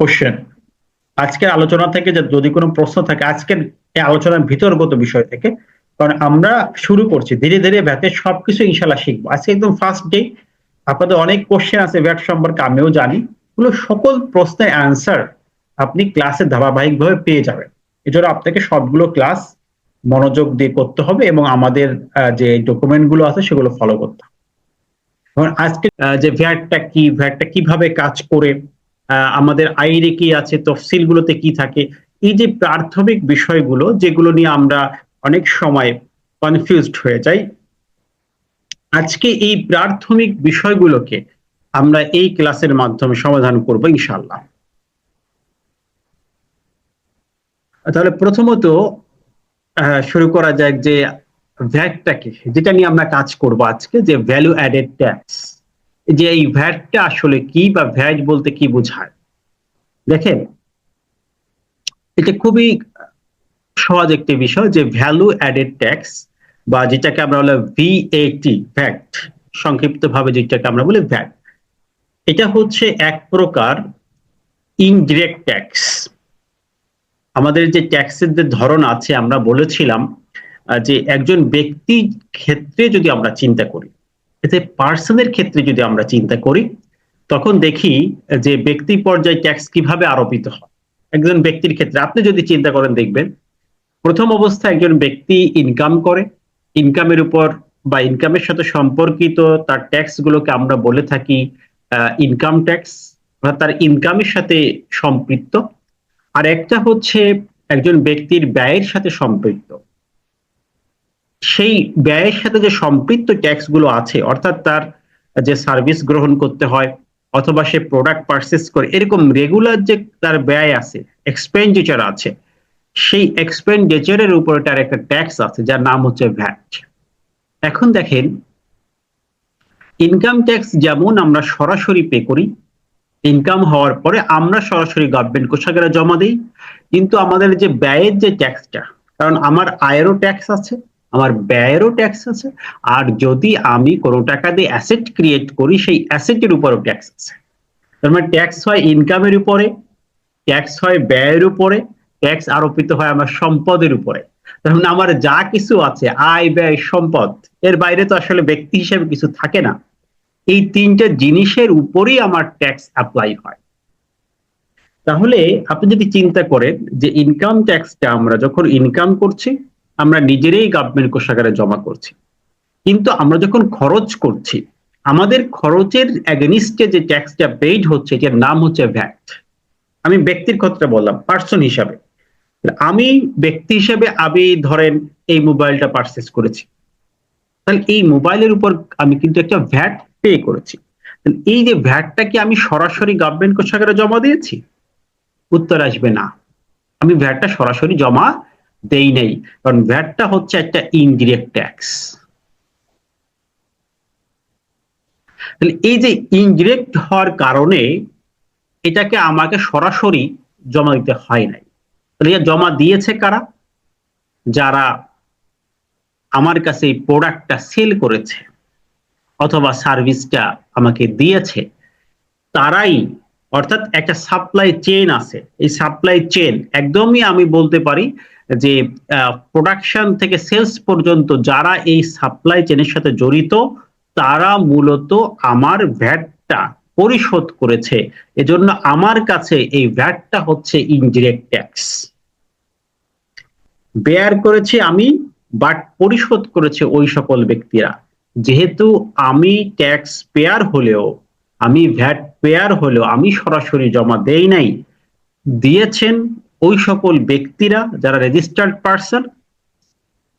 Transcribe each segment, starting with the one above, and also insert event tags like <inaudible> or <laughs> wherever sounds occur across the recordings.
Question আজকের আলোচনা থেকে যে যদি কোনো প্রশ্ন থাকে, আজকের আলোচনার ভিতরগত বিষয় থেকে, কারণ আমরা শুরু করছি, ধীরে ধীরে ভ্যাটের সবকিছু ইনশাল্লাহ শিখব। আজকে একদম ফার্স্ট ডে আপনাদের অনেক কোশ্চেন আছে ভ্যাট সম্পর্কে, আমিও জানি। এগুলো সকল প্রশ্নের অ্যান্সার আপনি ক্লাসে ধারাবাহিকভাবে পেয়ে যাবেন। এজন্য আপনাকে সবগুলো ক্লাস মনোযোগ দিয়ে করতে হবে এবং আমাদের যে ডকুমেন্টগুলো আছে সেগুলো ফলো করতে হবে। আজকে যে ভ্যাটটা কি, ভ্যাটটা কীভাবে কাজ করে আমাদের আইরে কি আছে তফসিল গুলোতে কি থাকে, এই যে প্রাথমিক বিষয়গুলো, যেগুলো নিয়ে আমরা অনেক সময় কনফিউজড হয়ে যাই, আজকে এই প্রাথমিক বিষয়গুলোকে আমরা এই ক্লাসের মাধ্যমে সমাধান করব ইনশাল্লাহ তাহলে প্রথমত শুরু করা যাক যে ভ্যাটটাকে, যেটা নিয়ে আমরা কাজ করব আজকে, যে ভ্যালু অ্যাডেড ট্যাক্স যে এই ভ্যাটটা আসলে কি বা ভ্যাট বলতে কি বোঝায়? দেখেন, এটা খুবই সহজ একটি বিষয় যে ভ্যালু অ্যাডেড ট্যাক্স বা যেটাকে আমরা বলে ভিএটি ভ্যাট সংক্ষিপ্ত ভাবে যেটাকে আমরা বলি ভ্যাট এটা হচ্ছে এক প্রকার ইনডিরেক্ট ট্যাক্স আমাদের যে ট্যাক্সের যে ধরন আছে, আমরা বলেছিলাম যে একজন ব্যক্তির ক্ষেত্রে যদি আমরা চিন্তা করি, এতে পার্সনের ক্ষেত্রে যদি আমরা চিন্তা করি, তখন দেখি যে ব্যক্তি পর্যায়ে ট্যাক্স কীভাবে আরোপিত হয়। একজন ব্যক্তির ক্ষেত্রে আপনি যদি চিন্তা করেন, দেখবেন প্রথম অবস্থায় একজন ব্যক্তি ইনকাম করে ইনকামের উপর বা ইনকামের সাথে সম্পর্কিত তার ট্যাক্স গুলোকে আমরা বলে থাকি ইনকাম ট্যাক্স বা তার ইনকামের সাথে সম্পৃক্ত। আর একটা হচ্ছে একজন ব্যক্তির ব্যয়ের সাথে সম্পৃক্ত। সেই ব্যয়ের সাথে যে সম্পৃক্ত ট্যাক্সগুলো আছে, অর্থাৎ তার যে সার্ভিস গ্রহণ করতে হয়, অথবা সে প্রোডাক্ট পারচেস করে, এরকম রেগুলার যে তার ব্যয় আছে এক্সপেন্ডিচার আছে, সেই এক্সপেন্ডিচারের উপরে তার একটা ট্যাক্স আছে, যার নাম হচ্ছে ভ্যাট এখন দেখেন ইনকাম ট্যাক্স যেমন আমরা সরাসরি পে করি ইনকাম হওয়ার পরে আমরা সরাসরি গভর্নমেন্ট কোষাগারে জমা দিই, কিন্তু আমাদের যে ব্যয়ের যে ট্যাক্সটা কারণ আমার আয়েরও ট্যাক্স আছে আমার ব্যয়েরও ট্যাক্স আছে, আর যদি আমি কোনো টাকা দিয়ে অ্যাসেট ক্রিয়েট করি, সেই অ্যাসেটের উপরও ট্যাক্স আছে। তার মানে ট্যাক্স হয় ইনকামের উপরে ট্যাক্স হয় ব্যয়ের উপরে ট্যাক্স আরোপিত হয় আমার সম্পদের উপরে। তার মানে আমার যা কিছু আছে, আয়, ব্যয়, সম্পদ, এর বাইরে তো আসলে ব্যক্তি হিসেবে কিছু থাকে না। এই তিনটা জিনিসের উপরেই আমার ট্যাক্স অ্যাপ্লাই হয়। তাহলে আপনি যদি চিন্তা করেন যে ইনকাম ট্যাক্সটা আমরা যখন ইনকাম করছি আমরা নিজেরাই গভর্নমেন্ট কোষাগারে জমা করছি। কিন্তু আমরা যখন খরচ করছি, আমাদের খরচের অ্যাগেনিস্টে যে ট্যাক্সটা পেইড হচ্ছে, এটার নাম হচ্ছে ভ্যাট আমি ব্যক্তির ক্ষেত্রে বললাম পার্সন হিসাবে। আমি ব্যক্তি হিসাবে আমি ধরেন এই মোবাইলটা পারচেস করেছি। তাহলে এই মোবাইলের উপর আমি কিন্তু একটা ভ্যাট পে করেছি। এই যে ভ্যাটটা কি আমি সরাসরি গভর্নমেন্ট কোষাগারে জমা দিয়েছি? উত্তর আসবে না। আমি ভ্যাটটা সরাসরি জমা দেই নেই। কারণ ভ্যাটটা হচ্ছে একটা ইনডিরেক্ট ট্যাক্স তাহলে এই যে ইনডিরেক্ট হওয়ার কারণে এটাকে আমাকে সরাসরি জমা দিতে হয় নাই। তাহলে জমা দিয়েছে কারা? যারা আমার কাছে এই প্রোডাক্টটা সেল করেছে অথবা সার্ভিসটা আমাকে দিয়েছে, তারাই অর্থাৎ একটা সাপ্লাই চেন আছে। এই সাপ্লাই চেন একদমই আমি বলতে পারি যে প্রোডাকশন থেকে সেলস পর্যন্ত যারা এই সাপ্লাই চেনের সাথে জড়িত, তারা মূলত আমার ভ্যাটটা পরিশোধ করেছে। এজন্য আমার কাছে এই ভ্যাটটা হচ্ছে ইনডিরেক্ট ট্যাক্স বেয়ার করেছি আমি বাট পরিশোধ করেছে ওই সকল ব্যক্তিরা। যেহেতু আমি ট্যাক্স পেয়ার হলেও, আমি ভ্যাট পেয়ার হলেও, আমি সরাসরি জমা দেই নাই, দিয়েছেন ওই সকল ব্যক্তিরা যারা রেজিস্টার্ড পার্সন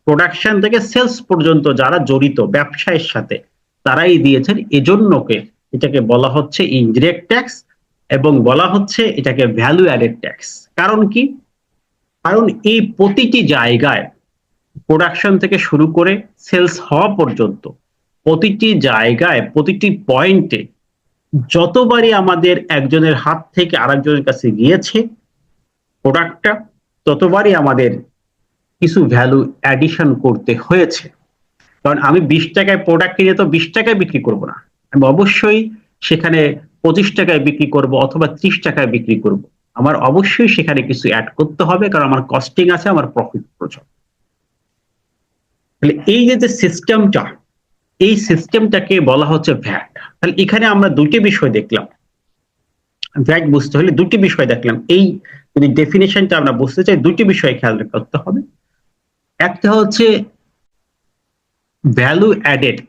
প্রোডাকশন থেকে সেলস পর্যন্ত যারা জড়িত ব্যবসায়ের সাথে, তারাই দিয়েছেন এজন্যকে এটাকে বলা হচ্ছে ইনডিরেক্ট ট্যাক্স এবং বলা হচ্ছে এটাকে ভ্যালু অ্যাডেড ট্যাক্স কারণ কি? কারণ এই প্রতিটি জায়গায় প্রোডাকশন থেকে শুরু করে সেলস হওয়া পর্যন্ত প্রতিটি জায়গায়, প্রতিটি পয়েন্টে যতবারই আমাদের একজনের হাত থেকে আরেকজনের কাছে গিয়েছে প্রোডাক্টটা ততবারই আমাদের কিছু ভ্যালু অ্যাডিশন করতে হয়েছে। কারণ আমি বিশ টাকায় প্রোডাক্ট কিনে তো বিশ টাকায় বিক্রি করব না। আমি অবশ্যই সেখানে পঁচিশ টাকায় বিক্রি করব অথবা ত্রিশ টাকায় বিক্রি করব। আমার অবশ্যই সেখানে কিছু অ্যাড করতে হবে কারণ আমার কস্টিং আছে, আমার প্রফিট প্রচুর। তাহলে এই যে সিস্টেমটা এই সিস্টেমটাকে বলা হচ্ছে ভ্যাট তাহলে এখানে আমরা দুটি বিষয় দেখলাম। ভ্যাট বুঝতে হলে দুটি বিষয় দেখলাম। এই যদি ডেফিনেশনটা আমরা বুঝতে চাই। দুটি বিষয় খেয়াল করতে হবে। একটা হচ্ছে ভ্যালু অ্যাডেড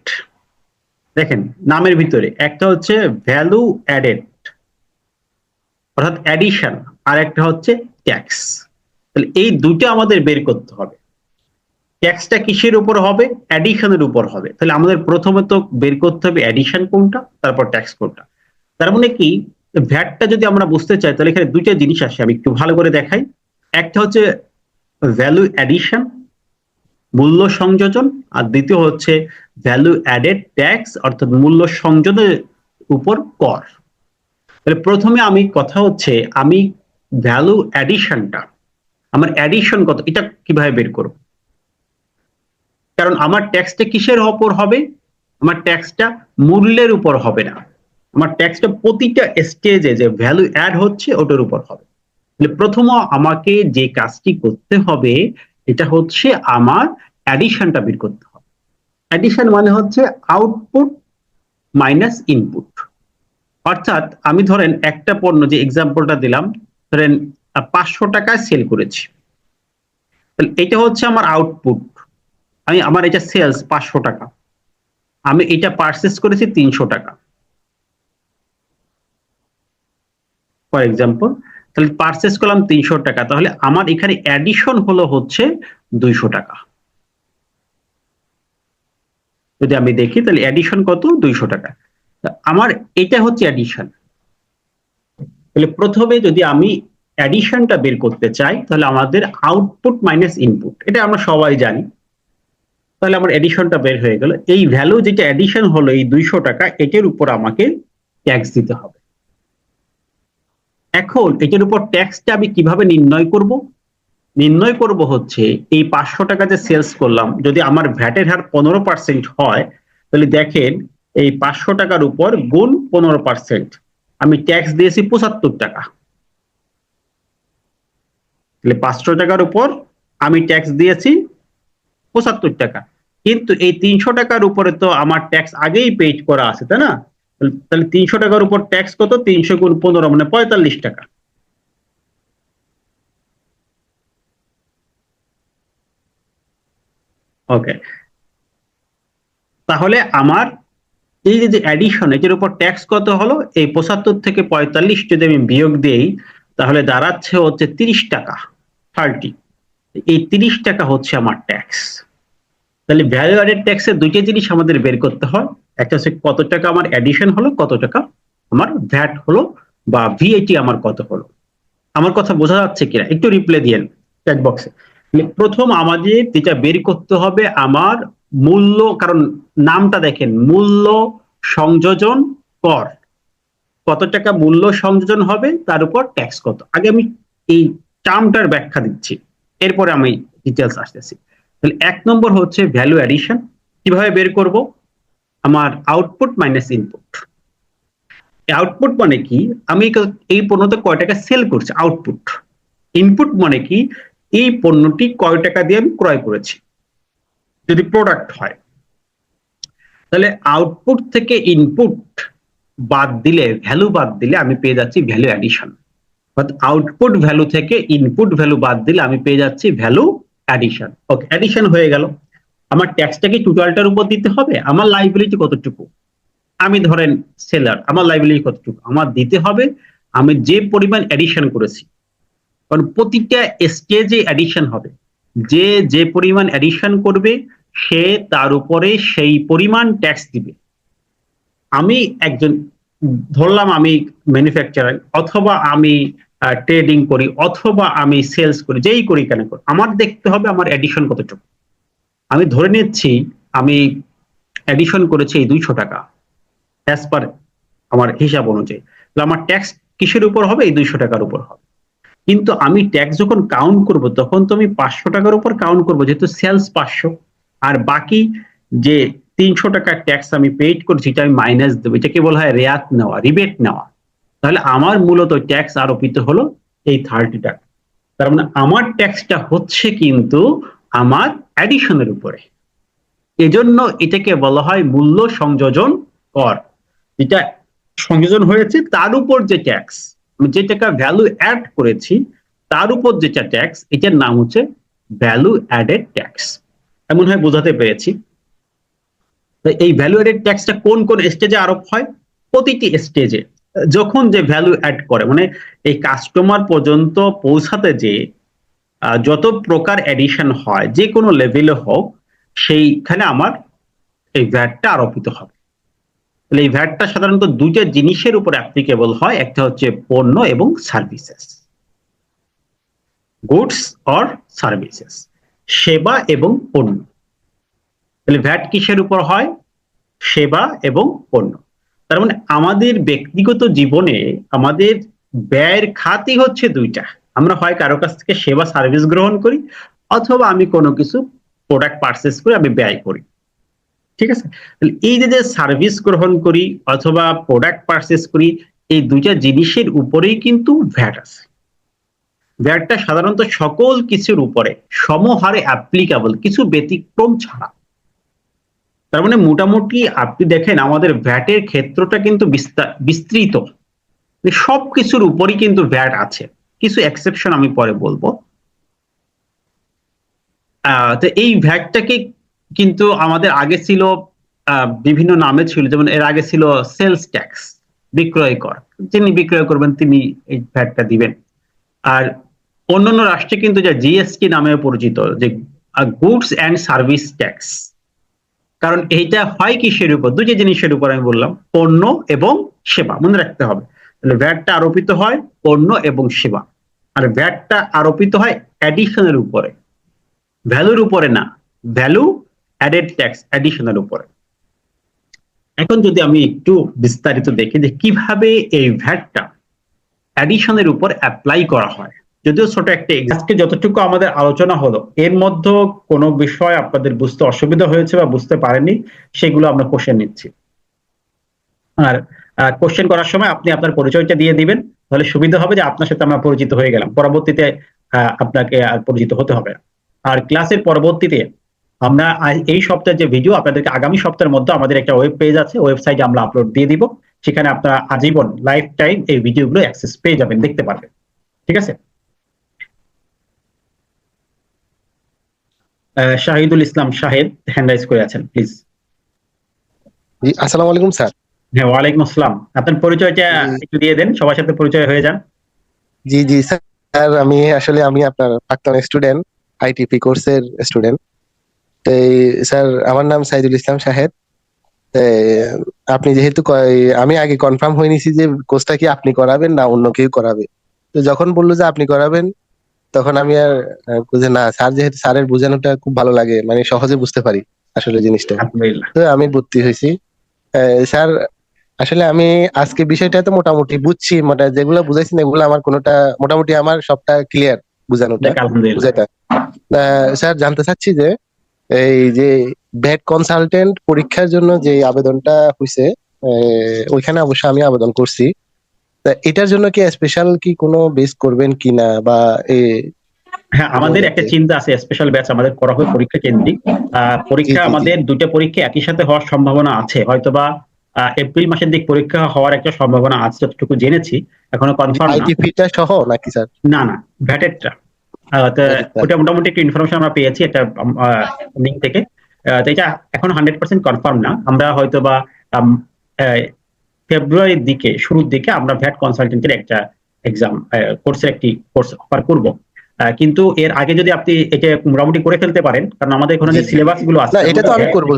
দেখেন, নামের ভিতরে। একটা হচ্ছে ভ্যালু অ্যাডেড অর্থাৎ অ্যাডিশন আর একটা হচ্ছে ট্যাক্স তাহলে এই দুটো আমাদের বের করতে হবে। ট্যাক্সটা কিসের উপর হবে? অ্যাডিশনের উপর হবে। তাহলে আমাদের প্রথমে তো বের করতে হবে অ্যাডিশন কোনটা, তারপর ট্যাক্স কোনটা। তার মানে কি? ভ্যাটটা যদি আমরা বুঝতে চাই, তাহলে এখানে দুইটা জিনিস আসে, আমি একটু ভালো করে দেখাই। একটা হচ্ছে ভ্যালু অ্যাডিশন মূল্য সংযোজন, আর দ্বিতীয় হচ্ছে ভ্যালু অ্যাডেড ট্যাক্স অর্থাৎ মূল্য সংযোজনের উপর কর। তাহলে প্রথমে আমি কথা হচ্ছে, আমি ভ্যালু অ্যাডিশনটা আমার অ্যাডিশন কত, এটা কীভাবে বের করব? কারণ আমার ট্যাক্সটা কিসের উপর হবে? আমার ট্যাক্সটা মূল্যের উপর হবে না। আমার ট্যাক্সটা প্রতিটা স্টেজে যে ভ্যালু অ্যাড হচ্ছে, ওটার উপর হবে। প্রথম আমাকে যে কাজটি করতে হবে, এটা হচ্ছে আমার অ্যাডিশনটা বের করতে হবে। অ্যাডিশন মানে হচ্ছে আউটপুট মাইনাস ইনপুট অর্থাৎ আমি ধরেন একটা পণ্য, যে এক্সাম্পলটা দিলাম, ধরেন পাঁচশো টাকায় সেল করেছি। এটা হচ্ছে আমার আউটপুট আমি, আমার এটা সেলস পাঁচশো টাকা। আমি এটা পারচেস করেছি তিনশো টাকা। ফর এক্সাম্পল তাহলে পারচেস করলাম তিনশো টাকা। তাহলে আমার এখানে অ্যাডিশন হলো হচ্ছে দুইশো টাকা। যদি আমি দেখি, তাহলে অ্যাডিশন কত? দুইশো টাকা। আমার এটা হচ্ছে অ্যাডিশন তাহলে প্রথমে যদি আমি অ্যাডিশনটা বের করতে চাই, তাহলে আমাদের আউটপুট মাইনাস ইনপুট এটা আমরা সবাই জানি। তাহলে আমার এডিশনটা বের হয়ে গেল। এই ভ্যালু যেটা এডিশন হলো, এই দুইশো টাকা এটার উপর আমাকে ট্যাক্স দিতে হবে। এখন এটার উপর ট্যাক্সটা আমি কীভাবে নির্ণয় করব? নির্ণয় করব হচ্ছে, এই পাঁচশো টাকা যে সেলস করলাম, যদি আমার ভ্যাটের হার পনেরো পার্সেন্ট হয়, তাহলে দেখেন এই পাঁচশো টাকার উপর গুণ পনেরো পার্সেন্ট আমি ট্যাক্স দিয়েছি পঁচাত্তর টাকা। তাহলে পাঁচশো টাকার উপর আমি ট্যাক্স দিয়েছি পঁচাত্তর টাকা। কিন্তু এই তিনশো টাকার উপরে তো আমার ট্যাক্স আগেই পেড করা আছে, তাই না? তাহলে তিনশো টাকার উপর ট্যাক্স কত? তিনশো গুণ পনেরো মানে পঁয়তাল্লিশ টাকা। ওকে তাহলে আমার এই যে অ্যাডিশন এটার উপর ট্যাক্স কত হলো? এই পঁচাত্তর থেকে পঁয়তাল্লিশ যদি আমি বিয়োগ দিই, তাহলে দাঁড়াচ্ছে হচ্ছে তিরিশ টাকা থার্টি এই তিরিশ টাকা হচ্ছে আমার ট্যাক্স তাহলে ভ্যালু অ্যাডেড ট্যাক্সের দুইটা জিনিস আমাদের বের করতে হয়। একটা হচ্ছে কত টাকা আমার অ্যাডিশন হলো, কত টাকা আমার ভ্যাট হলো বা ভিএটি আমার কত হলো? আমার কথা বোঝা যাচ্ছে কিনা? একটু রিপ্লে দিয়েন চ্যাট বক্সে প্রথম আমাদের যেটা বের করতে হবে আমার মূল্য, কারণ নামটা দেখেন, মূল্য সংযোজন কর। কত টাকা মূল্য সংযোজন হবে, তার উপর ট্যাক্স কত? আগে আমি এই টার্মটার ব্যাখ্যা দিচ্ছি, এরপরে আমি ডিটেলস আসতেছি। তাহলে এক নম্বর হচ্ছে ভ্যালু অ্যাডিশন কীভাবে বের করব? আমার আউটপুট মাইনাস ইনপুট আউটপুট মানে কি? আমি এই পণ্যটা কয় টাকা সেল করছি? আউটপুট ইনপুট মানে কি? এই পণ্যটি কয় টাকা দিয়ে আমি ক্রয় করেছি? যদি প্রোডাক্ট হয়। তাহলে আউটপুট থেকে ইনপুট বাদ দিলে ভ্যালু বাদ দিলে আমি পেয়ে যাচ্ছি ভ্যালু অ্যাডিশন আউটপুট ভ্যালু থেকে ইনপুট ভ্যালু বাদ দিলে আমি পেয়ে যাচ্ছি ভ্যালু অ্যাডিশন ওকে অ্যাডিশন হয়ে গেল। আমার ট্যাক্সটা কি টোটালটার উপর দিতে হবে, আমার লাইবিলিটি কতটুকু? আমি ধরেন সেলার আমার লাইবিলিটি কতটুকু? আমার দিতে হবে, আমি যে পরিমাণ অ্যাডিশন করেছি। কারণ প্রতিটা স্টেজে অ্যাডিশন হবে। যে যে পরিমাণ অ্যাডিশন করবে, সে তার উপরে সেই পরিমাণ ট্যাক্স দিবে। আমি একজন, ধরলাম আমি ম্যানুফ্যাকচারার অথবা আমি ট্রেডিং করি, অথবা আমি সেলস করি, যেই করি কেন করি, আমার দেখতে হবে আমার এডিশন কতটুকু। আমি ধরে নিচ্ছি আমি এডিশন করেছি এই দুইশো টাকা অ্যাজ পার আমার হিসাব অনুযায়ী। তাহলে আমার ট্যাক্স কিসের উপর হবে? এই দুইশো টাকার উপর হবে। কিন্তু আমি ট্যাক্স যখন কাউন্ট করব, তখন তো আমি পাঁচশো টাকার উপর কাউন্ট করব, যেহেতু সেলস পাঁচশো। আর বাকি যে তিনশো টাকার ট্যাক্স আমি পেইড করছি এটা আমি মাইনাস দেবো। এটাকে বলা হয় রেয়াত নেওয়া রিবেট নেওয়া। তাহলে আমার মূলত ট্যাক্স আরোপিত হলো এই থার্টি টাকা। তার মানে আমার ট্যাক্সটা হচ্ছে কিন্তু আমার অ্যাডিশনের উপরে। এজন্য এটাকে বলা হয় মূল্য সংযোজন কর। যেটা সংযোজন হয়েছে, তার উপর যে ট্যাক্স যে টাকা ভ্যালু অ্যাড করেছি, তার উপর যেটা ট্যাক্স এটার নাম হচ্ছে ভ্যালু অ্যাডেড ট্যাক্স এমন হয় বোঝাতে পেরেছি। এই ভ্যালু অ্যাডেড ট্যাক্সটা কোন কোন স্টেজে আরোপ হয়? প্রতিটি স্টেজে যখন যে ভ্যালু অ্যাড করে মানে এই কাস্টমার পর্যন্ত পৌঁছাতে যে যত প্রকার এডিশন হয়, যে কোনো লেভেলে হোক, সেইখানে আমার এই ভ্যাটটা আরোপিত হবে। তাহলে এই ভ্যাটটা সাধারণত দুইটা জিনিসের উপর অ্যাপ্লিকেবল হয়, একটা হচ্ছে পণ্য এবং সার্ভিসেস গুডস অর সার্ভিসেস সেবা এবং পণ্য। তাহলে ভ্যাট কিসের উপর হয়? সেবা এবং পণ্য। তার মানে আমাদের ব্যক্তিগত জীবনে আমাদের ব্যয়ের খাতই হচ্ছে দুইটা। আমরা হয় কারও কাছ থেকে সেবা সার্ভিস গ্রহণ করি, অথবা আমি কোনো কিছু প্রোডাক্ট পারচেস করে আমি ব্যয় করি। ঠিক আছে? তাহলে এই যে সার্ভিস গ্রহণ করি, অথবা প্রোডাক্ট পারচেস করি, এই দুইটা জিনিসের উপরেই কিন্তু ভ্যাট আছে। ভ্যাটটা সাধারণত সকল কিছুর উপরে, সমহারে অ্যাপ্লিকেবল কিছু ব্যতিক্রম ছাড়া। তার মানে মোটামুটি আপনি দেখেন, আমাদের ভ্যাটের ক্ষেত্রটা কিন্তু বিস্তা- বিস্তৃত। সব কিছুর উপরই কিন্তু ভ্যাট আছে। কিছু এক্সেপশন আমি পরে বলব। তো এই ভ্যাটটাকে কিন্তু আমাদের আগে ছিল বিভিন্ন নামে ছিল, যেমন এর আগে ছিল সেলস ট্যাক্স বিক্রয় কর। যিনি বিক্রয় করবেন, তিনি এই ভ্যাটটা দিবেন। আর অন্যান্য রাষ্ট্রে কিন্তু যা জিএসটি নামে পরিচিত, যে গুডস অ্যান্ড সার্ভিস ট্যাক্স কারণ এইটা হয় কিসের উপর? দুটি জিনিসের উপর আমি বললাম, পণ্য এবং সেবা। মনে রাখতে হবে। তাহলে ভ্যাটটা আরোপিত হয় পণ্য এবং সেবা। আর ভ্যাটটা আরোপিত হয় অ্যাডিশনের উপরে। ভ্যালুর উপরে না ভ্যালু অ্যাডেড ট্যাক্স অ্যাডিশনের উপরে। এখন যদি আমি একটু বিস্তারিত দেখি যে কীভাবে এই ভ্যাটটা অ্যাডিশনের উপর অ্যাপ্লাই করা হয়। যদিও ছোট একটা আজকে যতটুকু আমাদের আলোচনা হলো, এর মধ্যে কোনো বিষয় আপনাদের বুঝতে অসুবিধা হয়েছে বা বুঝতে পারেননি, সেগুলো আমরা কোশ্চেন নিচ্ছি। আর কোশ্চেন করার সময় আপনি আপনার পরিচয়টা দিয়ে দিবেন, তাহলে সুবিধা হবে যে আপনার সাথে আমরা পরিচিত হয়ে গেলাম। পরবর্তীতে আপনাকে পরিচিত হতে হবে আর ক্লাসের পরবর্তীতে আমরা এই সপ্তাহের যে ভিডিও আপনাদেরকে আগামী সপ্তাহের মধ্যে আমাদের একটা ওয়েব পেজ আছে ওয়েবসাইটে আমরা আপলোড দিয়ে দিব, সেখানে আপনারা আজীবন লাইফ টাইম এই ভিডিওগুলো অ্যাক্সেস পেয়ে যাবেন, দেখতে পারবেন। ঠিক আছে? শাহিদুল ইসলাম শাহেদ হ্যান্ড রাইজ করে আছেন প্লিজ আসসালামু আলাইকুম, স্যার। হ্যাঁ ওয়ালাইকুম আসসালাম। আপনার পরিচয়টা একটু দিয়ে দেন সবার সাথে পরিচয় হয়ে যান। জি জি স্যার আমি আসলে আমি আপনার প্রাক্তন স্টুডেন্ট আইটিপি কোর্সের স্টুডেন্ট তো স্যার আমার নাম সাইদুল ইসলাম শাহেদ আপনি যেহেতু আমি আগে কনফার্ম হয়ে নিছি যে কোর্সটা কি আপনি করাবেন না অন্য কেউ করাবে। তো যখন বলল যে আপনি করাবেন তখন আমি আর বুঝে না স্যার যেহেতু স্যারের বোঝানোটা খুব ভালো লাগে মানে সহজে বুঝতে পারি আসলে জিনিসটা। তো আমি ভর্তি হয়েছি। স্যার আসলে আমি আজকে বিষয়টা তো মোটামুটি বুঝছি মানে যেগুলো বুঝাইছেন এগুলো আমার কোনোটা মোটামুটি আমার সবটা ক্লিয়ার বুঝানোটা। বুঝাইটা স্যার জানতে চাচ্ছি যে এই যে ব্যাট কনসালটেন্ট পরীক্ষার জন্য যে আবেদনটা হয়েছে ওইখানে অবশ্য আমি আবেদন করছি। তা এটার জন্য কি স্পেশাল কি কোনো বেস করবেন কিনা বা এ হ্যাঁ আমাদের একটা চিন্তা আছে স্পেশাল ব্যাচ আমাদের করা হয় পরীক্ষা কেন্দ্রিক। পরীক্ষা। আমাদের দুটো পরীক্ষা একই সাথে হওয়ার সম্ভাবনা আছে। হয়তোবা এপ্রিল মাসের দিক পরীক্ষা হওয়ার একটা সম্ভাবনা আছে যতটুকু জেনেছি এখনও কনফার্ম আইটিপিটা সহ নাকি স্যার? না না ভ্যাটেরটা আচ্ছা। ওটা মোটামুটি একটু ইনফরমেশন আমরা পেয়েছি একটা লিঙ্ক থেকে। তো এটা এখন হান্ড্রেড পার্সেন্ট কনফার্ম না। আমরা হয়তো বা ফেব্রুয়ারির দিকে শুরুর দিকে আমরা ভ্যাট কনসালটেন্টের একটা এক্সাম কোর্সের একটি কোর্স অফার করব। কিন্তু এর আগে যদি আপনি এটা মোটামুটি করে ফেলতে পারেন কারণ আমাদের এখানে যে। সিলেবাসগুলো আছে এটা তো আমি করব।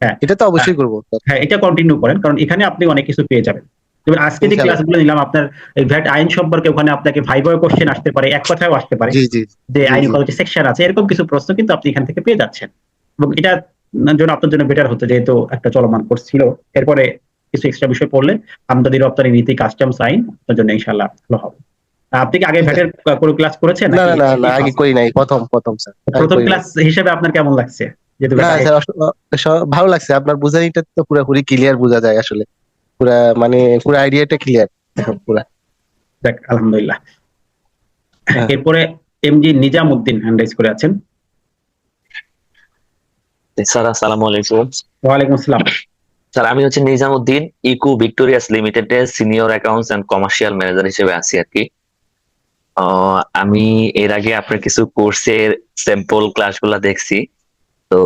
হ্যাঁ। এটা তো অবশ্যই করব। হ্যাঁ এটা কন্টিনিউ করেন কারণ এখানে আপনি অনেক কিছু পেয়ে যাবেন। যেমন আজকে যে ক্লাসগুলো নিলাম আপনার ভ্যাট আইন সম্পর্কে ওখানে আপনাকে কোশ্চেন আসতে পারে এক কথাও আসতে পারে। যে আইনি সেকশন আছে এরকম কিছু প্রশ্ন কিন্তু আপনি এখান থেকে পেয়ে যাচ্ছেন। এবং এটা জন্য আপনার জন্য বেটার হতো যেহেতু একটা চলমান কোর্স ছিল। এরপরে কিছু এক্সট্রা বিষয় পড়লে আমদানি রপ্তানি নীতি কাস্টমস আইন আপনার জন্য ইনশাল্লাহ ভালো হবে। আপনি কি আগে ভ্যাটের কোনো ক্লাস করেছেন না না না আগে করি নাই প্রথম প্রথম স্যার। প্রথম ক্লাস হিসেবে আপনার কেমন লাগছে? ভালো লাগছে। আপনার বুঝাইটা তো পুরোপুরি ক্লিয়ার বোঝা যায় আসলে। পুরা মানে পুরো আইডিয়াটা ক্লিয়ার এখন পুরা। যাক আলহামদুলিল্লাহ। হ্যাঁ। এরপরে এমজি নিজামউদ্দিন হ্যান্ড রাইজ করে আছেন। স্যার আসসালামু আলাইকুম। ওয়ালাইকুম আসসালাম। স্যার আমি হচ্ছে নিজামউদ্দিন ইকু ভিক্টোরিয়াস লিমিটেড এর senior accounts and commercial manager হিসেবে আছি আর কি। আহ, আমি এর আগে আপনার কিছু কোর্সের স্যাম্পল ক্লাসগুলো দেখছি। তো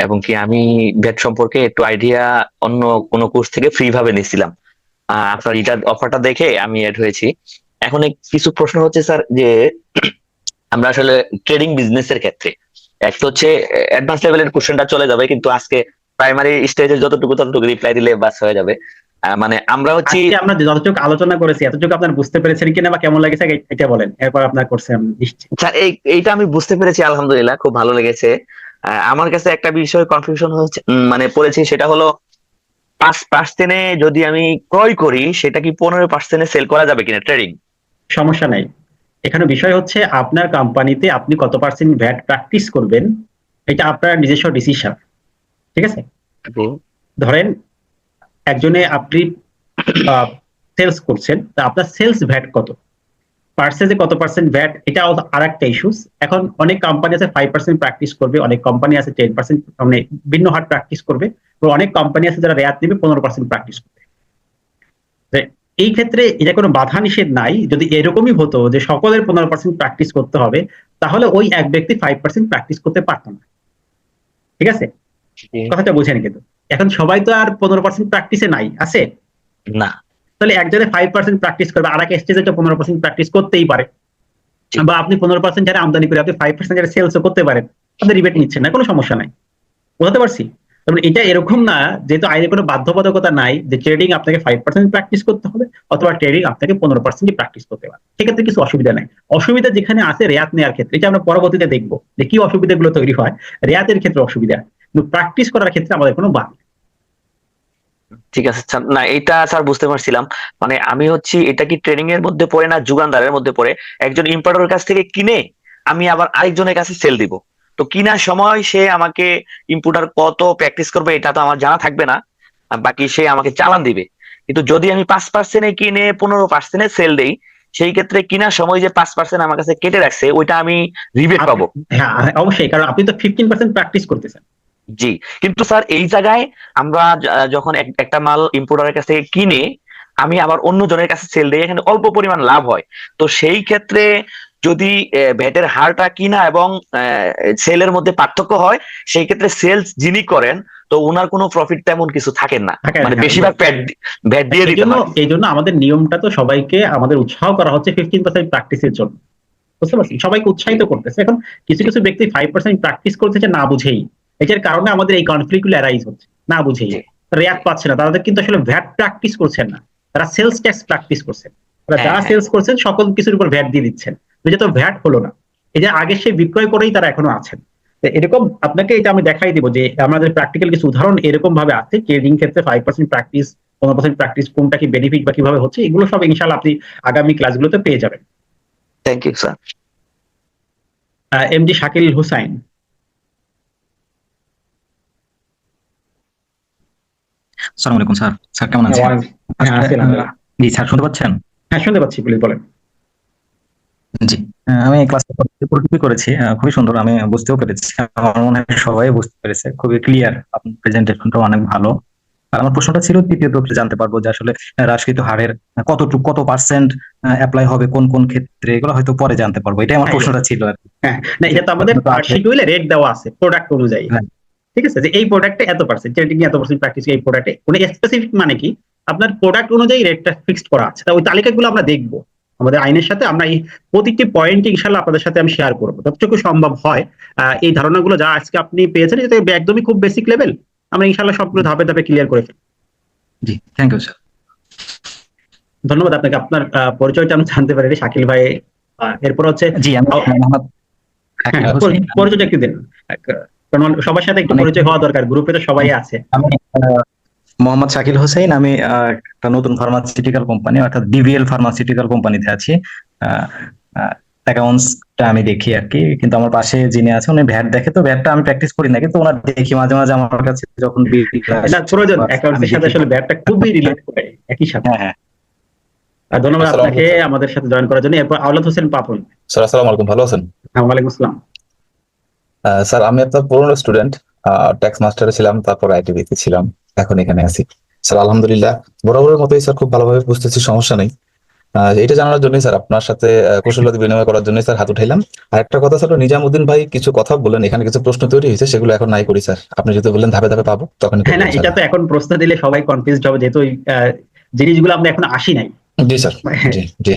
এবং কি আমি ব্যাট সম্পর্কে একটু আইডিয়া অন্য কোনো কোর্স থেকে ফ্রি ভাবে নিছিলাম আপনার এটা অফারটা দেখে আমি এড হয়েছি। এখন কিছু প্রশ্ন হচ্ছে স্যার যে আমরা আসলে ট্রেডিং বিজনেসের ক্ষেত্রে এক তো হচ্ছে অ্যাডভান্স লেভেলের কোশ্চেনটা চলে যাবে কিন্তু আজকে প্রাইমারি স্টেজে যতটুকু ততটুকু রিপ্লাই দিলে বাস হয়ে যাবে। মানে আমরা হচ্ছে আমরা যতটুকু আলোচনা করেছি এতটুকু আপনার বুঝতে পেরেছেন কিনা বা কেমন লেগেছে এটা বলেন। এরপর আপনার আমি স্যার এই এইটা আমি বুঝতে পেরেছি আলহামদুলিল্লাহ খুব ভালো লেগেছে। আমার কাছে একটা বিষয় কনফিউশন হচ্ছে মানে পড়েছি সেটা হলো পাঁচ পার্সেন্টে যদি আমি ক্রয় করি সেটা কি পনেরো পার্সেন্টে সেল করা যাবে কিনা ট্রেডিং সমস্যা নাই। এখানে বিষয় হচ্ছে আপনার কোম্পানিতে আপনি কত পার্সেন্ট ভ্যাট প্র্যাকটিস করবেন এটা আপনার নিজস্ব ডিসিশন ঠিক আছে? ধরেন একজনে আপনি সেলস করছেন তা আপনার সেলস ভ্যাট কত? পার্সেজে কত পার্সেন্ট ভ্যাট এটা আর একটা ইস্যুস এখন অনেক কোম্পানি আছে ফাইভ পার্সেন্ট প্র্যাকটিস করবে অনেক কোম্পানি আছে টেন পার্সেন্ট মানে ভিন্ন হার প্র্যাকটিস করবে অনেক কোম্পানি আছে যারা রেয়াত নেবে পনেরো পার্সেন্ট প্র্যাকটিস করবে। এই ক্ষেত্রে এটা কোনো বাধা নিষেধ নাই। যদি এরকমই হতো যে সকলের পনেরো পার্সেন্ট প্র্যাকটিস করতে হবে তাহলে ওই এক ব্যক্তি ফাইভ পার্সেন্ট প্র্যাকটিস করতে পারতো না। ঠিক আছে? কথাটা বুঝেন কিন্তু। এখন সবাই তো আর পনেরো পার্সেন্ট প্র্যাকটিসে নাই আছে? না। তাহলে একজনে ফাইভ পার্সেন্ট প্র্যাকটিস করবে আর এক স্টেজে তো পনেরো পার্সেন্ট প্র্যাকটিস করতেই পারে। বা আপনি পনেরো পার্সেন্ট যারা আমদানি করে, আপনি ফাইভ পার্সেন্ট যারা সেলস করতে পারেন আপনি রিবেট নিচ্ছেন না, কোনো সমস্যা নাই। বুঝতে পারছি? তারপরে এটা এরকম না, যেহেতু আইনে কোনো বাধ্যবাধকতা নাই যে ট্রেডিং আপনাকে ফাইভ পার্সেন্ট প্র্যাকটিস করতে হবে, অথবা ট্রেডিং আপনাকে পনেরো পার্সেন্ট প্র্যাকটিস করতে হবে। সেক্ষেত্রে কিছু অসুবিধা নাই। অসুবিধা যেখানে আছে রেয়াত নেওয়ার ক্ষেত্রে, এটা আমরা পরবর্তীতে দেখব যে কি অসুবিধাগুলো তৈরি হয়, রেয়াতের ক্ষেত্রে অসুবিধা। কিন্তু প্র্যাকটিস করার ক্ষেত্রে আমাদের কোনো বাদ। ঠিক আছে না এটা স্যার বুঝতে পারছিলাম। মানে আমি হচ্ছে এটা কি ট্রেনিং এর মধ্যে পড়ে না যুগানদারের মধ্যে পড়ে? একজন ইম্পোর্টারের কাছ থেকে কিনে আমি আবার আরেকজনের কাছে সেল দিব। তো কিনার সময় সে আমাকে ইম্পোর্টার কত প্র্যাকটিস করবে এটা তো আমার জানা থাকবে না। বাকি সে আমাকে চালান দিবে। কিন্তু যদি আমি পাঁচ পার্সেন্টে কিনে পনেরো পার্সেন্টে সেল দেই সেই ক্ষেত্রে কিনার সময় যে পাঁচ পার্সেন্ট আমার কাছে কেটে রাখছে ওইটা আমি রিবেট পাবো। হ্যাঁ অবশ্যই। কারণ আপনি তো ফিফটিন পার্সেন্ট প্র্যাকটিস করতেছেন। জি কিন্তু স্যার এই জায়গায় আমরা যখন একটা মাল ইম্পোর্টারের কাছ থেকে কিনে আমি আবার অন্য জনের কাছে সেল দিই এখানে অল্প পরিমাণ লাভ হয়। তো সেই ক্ষেত্রে যদি ভ্যাটের হারটা কিনা এবং সেলের মধ্যে পার্থক্য হয় সেই ক্ষেত্রে সেলস যিনি করেন তো ওনার কোনো প্রফিট তেমন কিছু থাকেন না। থাকে না, মানে বেশিরভাগ ভ্যাট দিয়ে দিতে হয়। এই জন্য আমাদের নিয়মটা তো সবাইকে আমাদের উৎসাহ করা হচ্ছে ফিফটিন পার্সেন্ট প্র্যাকটিসের জন্য। বুঝতে পারছি সবাইকে উৎসাহিত করতেছে। এখন কিছু কিছু ব্যক্তি ফাইভ পার্সেন্ট প্র্যাকটিস করতেছে না বুঝেই। এটার কারণে আমাদের এই কনফ্লিক্টগুলো অ্যারাইজ হচ্ছে। না বুঝেই জি। রেয়াত পাচ্ছে না। তাদের কিন্তু আসলে ভ্যাট প্র্যাকটিস করছেন না। তারা সেলস ট্যাক্স প্র্যাকটিস করছেন। তারা হ্যাঁ, যা হ্যাঁ। সেলস করছেন সকল কিছুর উপর ভ্যাট দিয়ে দিচ্ছেন। যেটা তো ভ্যাট হলো না। এই যে আগে সেই বিক্রয় করেই তারা এখনও আছেন। এরকম আপনাকে এটা আমি দেখাই দিব যে আমাদের প্র্যাকটিক্যাল কিছু উদাহরণ এরকম ভাবে আছে। ট্রেডিং ক্ষেত্রে ফাইভ পার্সেন্ট প্র্যাকটিস পনেরো পার্সেন্ট প্র্যাকটিস কোনটা কি বেনিফিট বা কীভাবে হচ্ছে এগুলো সব ইনশাল্লাহ আপনি আগামী ক্লাসগুলোতে পেয়ে যাবেন। Thank you sir MD Shakil Hussain. সালাম আলাইকুম স্যার। স্যার কেমন আছেন। জি স্যার শুনতে পাচ্ছেন? হ্যাঁ শুনতে পাচ্ছি প্লিজ বলেন। জি আমি ক্লাস করেছি খুবই সুন্দর আমি বুঝতেও পেরেছি। আমার মনে হয় সবাই বুঝতে পেরেছে খুবই ক্লিয়ার আপনার প্রেজেন্টেশনটা অনেক ভালো। আমার প্রশ্নটা ছিল তৃতীয় তৃতীয়ত জানতে পারব যে আসলে হ্রাসকৃত হারের কতটুকু কত পার্সেন্ট অ্যাপ্লাই হবে কোন কোন ক্ষেত্রে এগুলো হয়তো পরে জানতে পারব। এটাই আমার হ্যাঁ, প্রশ্নটা ছিল আর কি। হ্যাঁ না এটা তো আমাদের শিডিউলে রেট দেওয়া আছে প্রোডাক্ট অনুযায়ী। হ্যাঁ। ঠিক আছে? যে এই প্রোডাক্টে এত পার্সেন্ট ট্রেডিং এত পার্সেন্ট প্র্যাকটিস এই প্রোডাক্টে কোনো স্পেসিফিক মানে কি? আপনার প্রোডাক্ট অনুযায়ী রেটটা ফিক্সড করা আছে। তা ওই তালিকাগুলো আমরা দেখব। আমাদের আইনের সাথে আমরা এই প্রতিটি পয়েন্ট ইনশাল্লাহ আপনাদের সাথে আমি শেয়ার করব। যতটুকু সম্ভব হয়। এই ধারণাগুলো যা আজকে আপনি পেয়েছেন এটা একদমই খুব বেসিক লেভেল আমরা ইনশাল্লাহ সবগুলো ধাপে ধাপে ক্লিয়ার করে ফেলব। জি থ্যাংক ইউ স্যার ধন্যবাদ আপনাকে। আপনার পরিচয়টা আমি জানতে পারি শাকিল ভাই। এরপর হচ্ছে জি আমি হ্যাঁ, পরিচয়টা একটু দিন। কারণ সবার সাথে একটু পরিচয় হওয়া দরকার গ্রুপে তো সবাই আছে। আমি মোহাম্মদ শাকিল হোসেন আমি আহ, একটা নতুন ফার্মাসিউটিক্যাল কোম্পানি অর্থাৎ ডিভিএল ফার্মাসিউটিক্যাল কোম্পানিতে আছি। অ্যাকাউন্টসটা আমি দেখি আর কি কিন্তু আমার পাশে যিনি আছে উনি ভ্যাট দেখে তো ভ্যাটটা আমি প্র্যাকটিস করি না কিন্তু ওনার দেখি মাঝে মাঝে আমার কাছে যখন বিল এটা প্রয়োজন আমি অ্যাকাউন্টের সাথে আসলে ব্যাটটা খুবই রিলেট করে একই সাথে। হ্যাঁ হ্যাঁ। ধন্যবাদ আপনাকে আমাদের সাথে জয়েন করার জন্য। এরপর আওলাদ হোসেন পাপন। স্যার আসসালামু আলাইকুম ভালো আছেন? হ্যাঁ, ওয়ালাইকুম আসসালাম। স্যার আমি আপনার পুরনো স্টুডেন্ট ট্যাক্স মাস্টারে ছিলাম তারপর আইটিভিতে ছিলাম এখন এখানে আছি। স্যার আলহামদুলিল্লাহ বরাবরের মতোই স্যার খুব ভালোভাবে বুঝতেছি সমস্যা নেই। এটা জানার জন্যই স্যার আপনার সাথে কৌশলগত বিনিময় করার জন্যই স্যার হাত উঠাইলাম। আর একটা কথা স্যার নিজামুদ্দিন ভাই কিছু কথা বলেন এখানে কিছু প্রশ্ন তৈরি হয়েছে সেগুলো এখন নাই করি স্যার। আপনি যদি বললেন ধাপে ধাপে পাবো তখন হ্যাঁ না এটা তো এখন প্রশ্ন দিলে সবাই কনফিউজড হবে যেহেতু জিনিসগুলো আমরা এখন আসি নাই। জি স্যার। জি জি।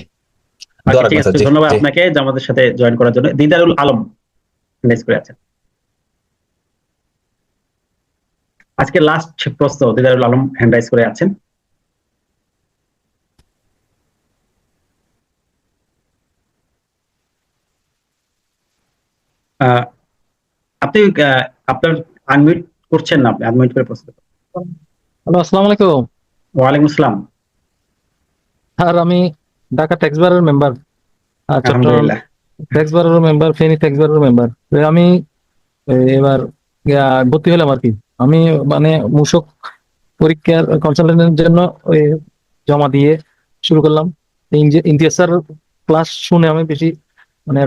জি ধন্যবাদ আপনাকে আমাদের সাথে জয়েন করার জন্য। দিদারুল আলম। মেস করে আছেন। আজকে লাস্ট প্রশ্ন দিদারুল আলম হ্যান্ড রাইজ করে আছেন। আপনি আপনার আনমিউট করছেন না আপনি? আনমিউট করে প্রশ্ন হ্যালো আসসালামু আলাইকুম। ওয়ালাইকুম আসসালাম। আর আমি ঢাকা ট্যাক্স বারের মেম্বার আলহামদুলিল্লাহ। ট্যাক্স বারের মেম্বার ফেনী ট্যাক্স বারের মেম্বার আমি এবার ভর্তি হলাম আর কি। আমি মানে মূসক পরীক্ষার কনসালটেন্টের জন্য জমা দিয়ে শুরু করলাম। স্যার ক্লাস শুনে আমি বেশি মানে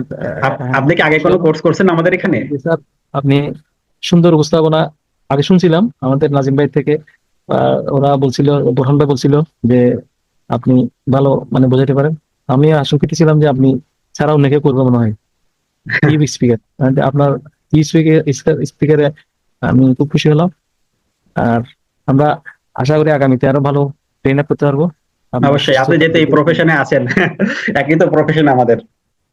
আপনি কি আগে কোনো কোর্স করছেন আমাদের এখানে? স্যার আপনি সুন্দর উপস্থাপনা আগে শুনছিলাম আমাদের নাজিম ভাই থেকে। ওরা বলছিল বোরহান ভাই বলছিল যে আপনি ভালো মানে বোঝাতে পারেন। আমি আশঙ্কিত ছিলাম যে আপনি ছাড়া অন্যকে করবে মনে হয়। স্পিকার আপনার স্পিকার স্পিকারে আমি খুব খুশি হলাম। আর আমরা আশা করি আগামীতে আরও ভালো ট্রেন আপ করতে পারব। অবশ্যই আপনি যেহেতু এই প্রফেশনে আছেন <laughs> একই তো প্রফেশন আমাদের।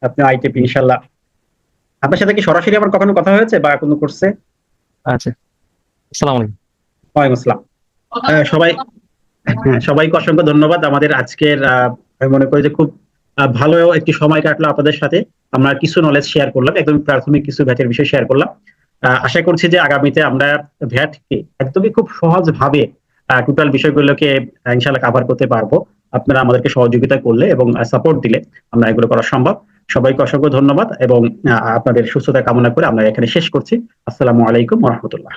আপনি আইটিপি ইনশাল্লাহ আপনার সাথে কি সরাসরি আবার কখনো কথা হয়েছে বা কোনো করছে আচ্ছা। আসসালামু আলাইকুম। ওয়ালাইকুম আসসালাম। সবাই হ্যাঁ, সবাইকে অসংখ্য ধন্যবাদ আমাদের আজকের আহ, আমি মনে করি যে খুব ভালো একটি সময় কাটলো আপনাদের সাথে। আমরা কিছু নলেজ শেয়ার করলাম একদম প্রাথমিক কিছু ভ্যাটের বিষয় শেয়ার করলাম। আশা করছি যে আগামীতে আমরা ভ্যাটকে একদমই খুব সহজ ভাবে টোটাল বিষয়গুলোকে ইনশাল্লাহ কাভার করতে পারব। আপনারা আমাদেরকে সহযোগিতা করলে এবং সাপোর্ট দিলে আমরা এগুলো করা সম্ভব। সবাইকে অসংখ্য ধন্যবাদ এবং আপনাদের সুস্থতা কামনা করে আমরা এখানে শেষ করছি। আসসালামু আলাইকুম রহমতুল্লাহ।